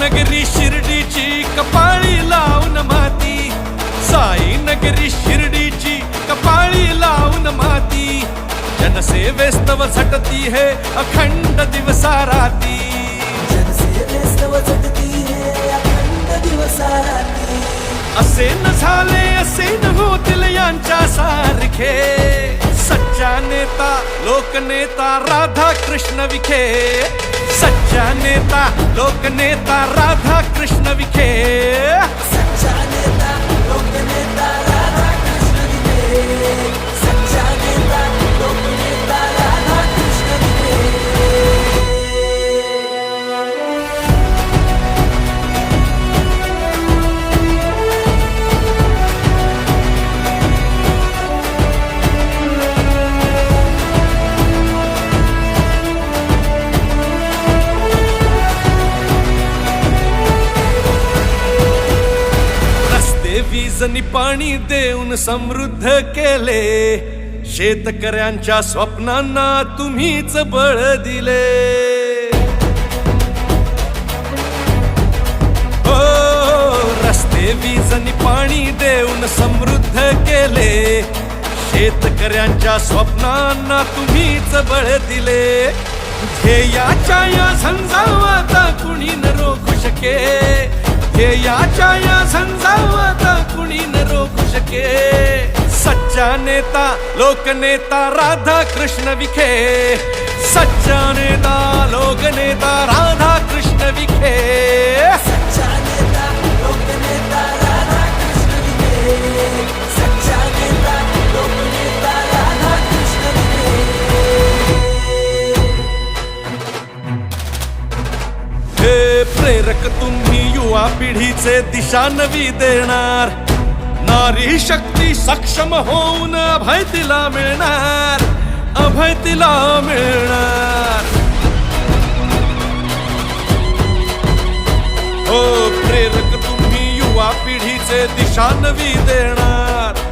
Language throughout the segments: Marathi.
नगरी शिर्डीची कपाळी लावून माती. साई नगरी शिर्डीची कपाळी लावून माती. जनसेवेस्तव झटती हे अखंड दिवसा राती जनसेवेस्तव झटती हे अखंड असे न झाले असे न होतील यांच्या सारखे. सच्चा नेता लोकनेता राधा कृष्ण विखे. सच्चा नेता लोकनेता राधा कृष्ण विखे. सच्चा नेता लोकनेता रस्ते पाणी देऊन समृद्ध केले. शेतकऱ्यांच्या स्वप्नांना तुम्हीच बळ दिले. हो रस्ते वीजनी पाणी देऊन समृद्ध केले. शेतकऱ्यांच्या स्वप्नांना तुम्हीच बळ दिले. ध्येयाच्या या झंझावाता कुणी न रोखू शके. ध्येयाच्या या झंझावा रोखू सच्चा नेता लोकनेता राधा कृष्ण विखे। सच्चा नेता लोकनेता राधा कृष्ण विखे। सच्चा नेता लोकनेता राधा कृष्ण विखे। सच्चा नेता लोकनेता राधा कृष्ण विखे। हे प्रेरक तुम्ही युवा पिढीचे दिशा नवी देणार। नारी शक्ती सक्षम होऊन अभय तिला मिळणार अभय तिला मिळणार. हो प्रेरक तुम्ही युवा पिढीचे दिशा नवी देणार.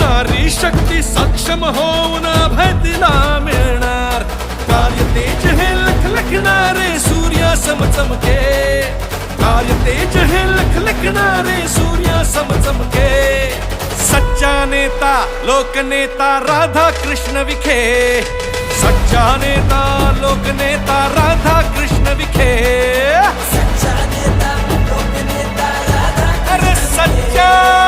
नारी शक्ती सक्षम होऊन अभय तिला मिळणार. कार्य तेज हे लखलखणारे सम समचमके कार्य तेज हे लखलखणारे सूर्या सम लोकनेता राधा कृष्ण विखे. सच्चा नेता लोकनेता राधा कृष्ण विखे. सच्चा नेता लोकनेता राधा अरे सच्चा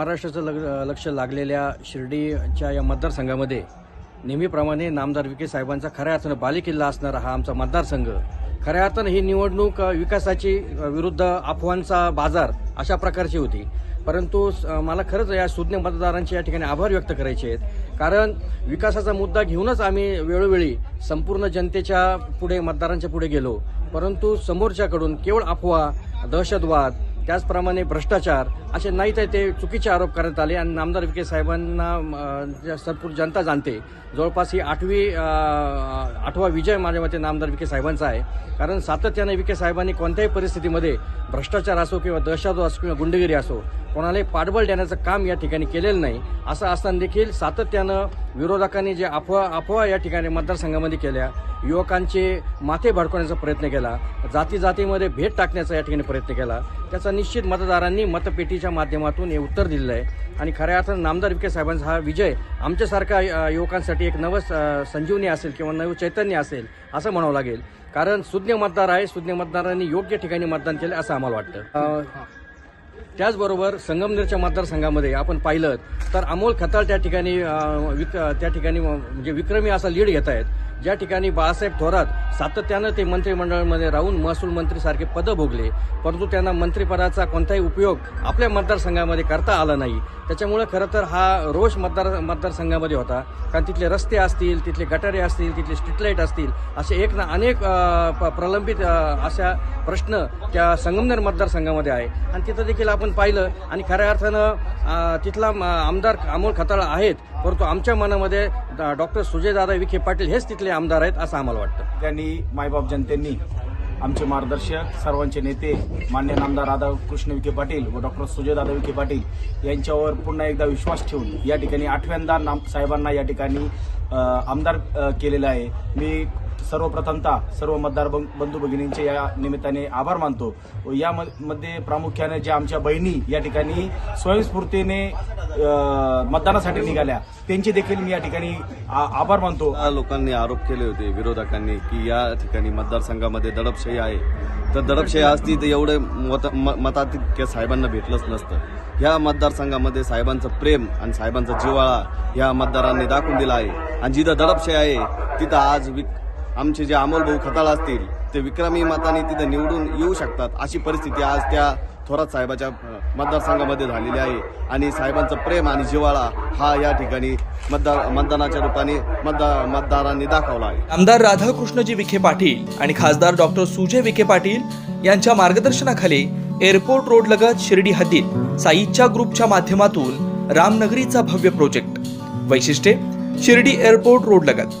महाराष्ट्राचं लग लक्ष लागलेल्या शिर्डीच्या या मतदारसंघामध्ये नेहमीप्रमाणे नामदार विखे साहेबांचा खऱ्या अर्थानं बालेकिल्ला असणारा हा आमचा मतदारसंघ. खऱ्या अर्थानं ही निवडणूक विकासाची विरुद्ध अफवांचा बाजार अशा प्रकारची होती. परंतु स- मला खरंच या सुज्ञ मतदारांचे या ठिकाणी आभार व्यक्त करायचे आहेत. कारण विकासाचा मुद्दा घेऊनच आम्ही वेळोवेळी संपूर्ण जनतेच्या पुढे मतदारांच्या पुढे गेलो. परंतु समोरच्याकडून केवळ अफवा दहशतवाद त्याचप्रमाणे भ्रष्टाचार असे नाही तर ते चुकीचे आरोप करण्यात आले आणि नामदार विखे साहेबांना अं, ज्या संपूर्ण जनता जाणते. जवळपास ही आठवी आठवा विजय माझ्या मते नामदार विखे साहेबांचा आहे. कारण सातत्याने विखे साहेबांनी कोणत्याही परिस्थितीमध्ये भ्रष्टाचार असो किंवा दहशतवाद असो किंवा गुंडगिरी असो कोणालाही पाठबळ देण्याचं काम या ठिकाणी केलेलं नाही. असं असताना देखील सातत्यानं विरोधकांनी जे अफवा अफवा या ठिकाणी मतदारसंघामध्ये केल्या युवकांचे माथे भडकवण्याचा प्रयत्न केला जाती जातीमध्ये भेट टाकण्याचा या ठिकाणी प्रयत्न केला. त्याचा निश्चित मतदारांनी मतपेटीच्या माध्यमातून हे उत्तर दिलेलं आहे. आणि खऱ्या अर्थानं नामदार विखे साहेबांचा हा विजय आमच्यासारख्या युवकांसाठी एक नवं संजीवनी असेल किंवा नवं चैतन्य असेल असं म्हणावं लागेल. कारण सुज्ञ मतदार आहे सुज्ञ मतदारांनी योग्य ठिकाणी मतदान केलं असं आम्हाला वाटतं. त्याचबरोबर संगमनेरच्या मतदारसंघामध्ये आपण पाहिलं तर अमोल खताळ त्या ठिकाणी विक त्या ठिकाणी म्हणजे विक्रमी असा लीड घेत आहेत. ज्या ठिकाणी बाळासाहेब थोरात सातत्यानं ते मंत्रिमंडळामध्ये राहून महसूल मंत्रीसारखे पदं भोगले परंतु त्यांना मंत्रिपदाचा कोणताही उपयोग आपल्या मतदारसंघामध्ये करता आला नाही. त्याच्यामुळे खरं तर हा रोष मतदार मतदारसंघामध्ये होता. कारण तिथले रस्ते असतील तिथले गटारे असतील तिथले स्ट्रीटलाईट असतील असे एक ना अनेक प- प्रलंबित अशा प्रश्न त्या संगमनेर मतदारसंघामध्ये आहे. आणि तिथं देखील आपण पाहिलं आणि खऱ्या अर्थानं तिथला आमदार अमोल खताळ आहेत परंतु आमच्या मनामध्ये डॉक्टर सुजयदादा विखे पाटील हेच तिथले आमदार आहेत असं आम्हाला वाटतं. त्यांनी मायबाप जनतेनी आमचे मार्गदर्शक सर्वांचे नेते मान्य नामदार राधाकृष्ण विखे पाटील व डॉक्टर सुजयदादा विखे पाटील यांच्यावर पुन्हा एकदा विश्वास ठेवून या ठिकाणी आठव्यांदा नाम साहेबांना या ठिकाणी आमदार केलेला केलेलं आहे. मी सर्वप्रथमतः सर्व मतदार बंधू भगिनींचे या निमित्ताने आभार मानतो. व या म- मध्ये प्रामुख्याने ज्या आमच्या बहिणी या ठिकाणी स्वयंस्फूर्तीने मतदानासाठी निघाल्या त्यांचे देखील मी या ठिकाणी आ- आभार मानतो. या लोकांनी आरोप केले होते विरोधकांनी की या ठिकाणी मतदारसंघामध्ये दडपशाही आहे. तर दडपशाही असती तर एवढे मत म- मताधिक्य साहेबांना भेटलंच नसतं. ह्या मतदारसंघामध्ये साहेबांचं प्रेम आणि साहेबांचा जिव्हाळा ह्या मतदारांनी दाखवून दिला आहे. आणि जिथं दडपशाही आहे तिथं आज विक आमचे जे अमोल भाऊ खताळ असतील ते विक्रमी मताने तिथं निवडून येऊ शकतात अशी परिस्थिती आज त्या थोरात साहेबाच्या मतदारसंघामध्ये झालेली आहे. आणि साहेबांचं प्रेम आणि जिव्हाळा हा या ठिकाणी मतदार मतदानाच्या रूपाने मतदार मतदारांनी दाखवला आहे. आमदार राधाकृष्णजी विखे पाटील आणि खासदार डॉक्टर सुजय विखे पाटील यांच्या मार्गदर्शनाखाली एअरपोर्ट रोड लगत शिर्डी हद्दीत साईच्या ग्रुपच्या माध्यमातून रामनगरीचा भव्य प्रोजेक्ट. वैशिष्ट्ये शिर्डी एअरपोर्ट रोड लगत.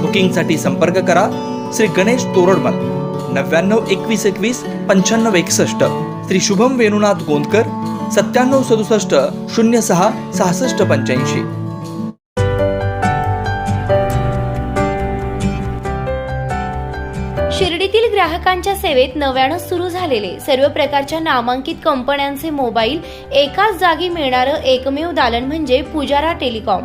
बुकिंगसाठी संपर्क करा. श्री गणेश तोरडमल नव्याण्णव एकवीस एकवीस पंच्याण्णव एकसष्ट. श्री शुभम वेणुनाथ गोंदकर सत्त्याण्णव सदुसष्ट शून्य सहा सहासष्ट पंच्याऐंशी. शिर्डीतील ग्राहकांच्या सेवेत नव्यानं सुरू झालेले सर्व प्रकारच्या नामांकित कंपन्यांचे मोबाईल एकाच जागी मिळणारं एकमेव दालन म्हणजे पुजारा टेलिकॉम.